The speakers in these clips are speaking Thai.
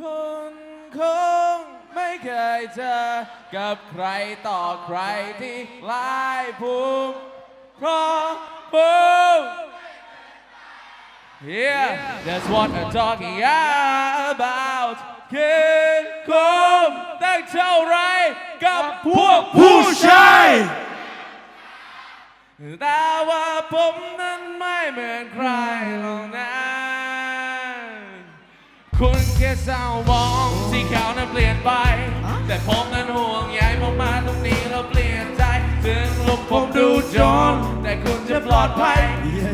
คุณคงไม่เคยเจอกับใครต่อใครที่หลายภูมิเพราะผม Yeah that's what I'm talking about คือคุณตั้งเท่าไรกับพวกผู้ชายแต่ว่าผมนั้นไม่เหมือนใครหร ศร้ามองที่เขานั้นเปลี่ยนไป แต่ผมนั้นห่วงใยผมมาตรงนี้แล้วเปลี่ยนใจ ถึงลุกผมดูจน แต่คุณจะปลอดภัย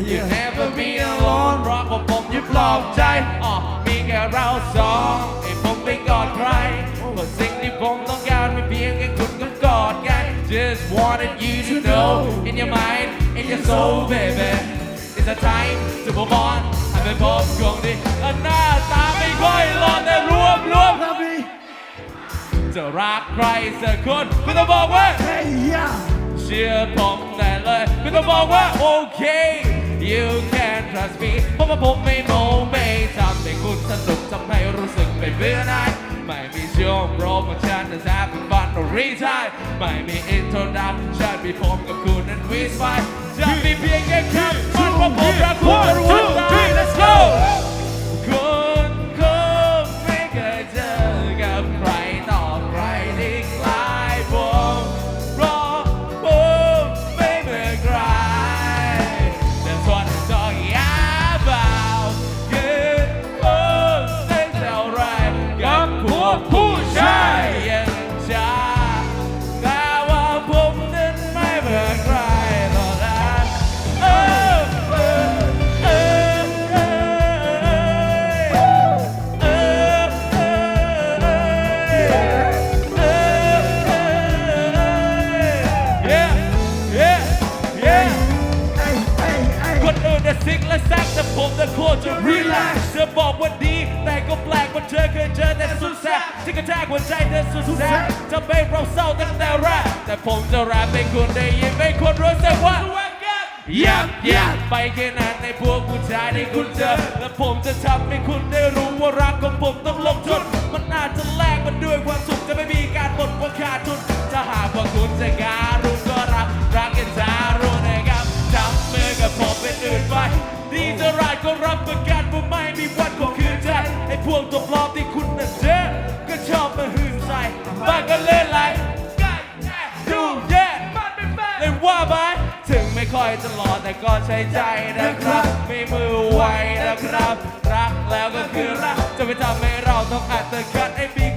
You never be alone เพราะผมผมยึดปลอบใจอ๋อมีแค่เราสองให้ผมไปกอดใครเพราะสิ่งที่ผมต้องการไม่เพียงแค่คุณก็กอดกัน Just wanted you to know in your mind in your soul baby It's a time to move on ให้ไปพบคงดีหน้าตา ไม่ค่อยหล่อแต่รวมรวมจะรักใครสักคนคุณต้องบอกว่าเชื่อผมได้เลยไม่ต้องบอกว่าโอเค you can trust me เพราะว่าผมไม่โมไม่ทำให้คุณสนุกทำให้รู้สึกไม่เบื่อหน่ายไม่มีช่วงโปรโมชั่นจะแซบเป็นฟันรีทายไม่มี introduction มีผมกับคุณนั้นวิสไปจะมีเพียงแค่คำมันว่าผมรักคุณ รีแลกเธอบอกว่าดี แต่ก็แปลกว่าเธอเคยเจอแต่สุดแซ่บที่กระแทกหัวใจเธอสุดแซ่บจะเป็นเราเศร้าตั้งแต่แรกแต่ผมจะแรปให้คุณได้ยินให้คนรู้สึกว่ายับยับไปแค่นั้นในพวกผู้ชายที่คุณเจอ และผมจะทำให้คุณได้รู้ว่ารักของผมต้องลงทุนมันอาจจะแลกมันด้วยความสุขจะไม่มีการหมดว่าขาดทุน ไม่ค่อยจะหล่อแต่ก็ใช้ใจนะครับไม่มือไวนะครับ รักแล้วก็คือรัก จะไปทำให้เราต้องอัดเตอร์คัดให้มีค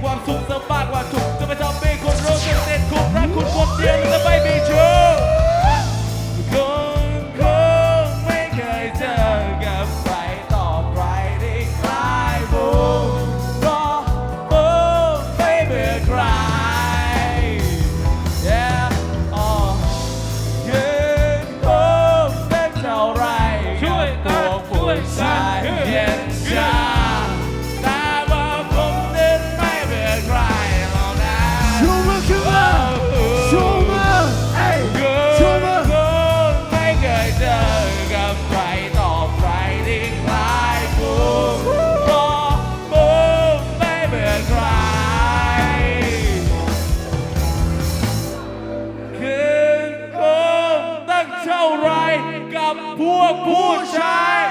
กับพวกผู้ชาย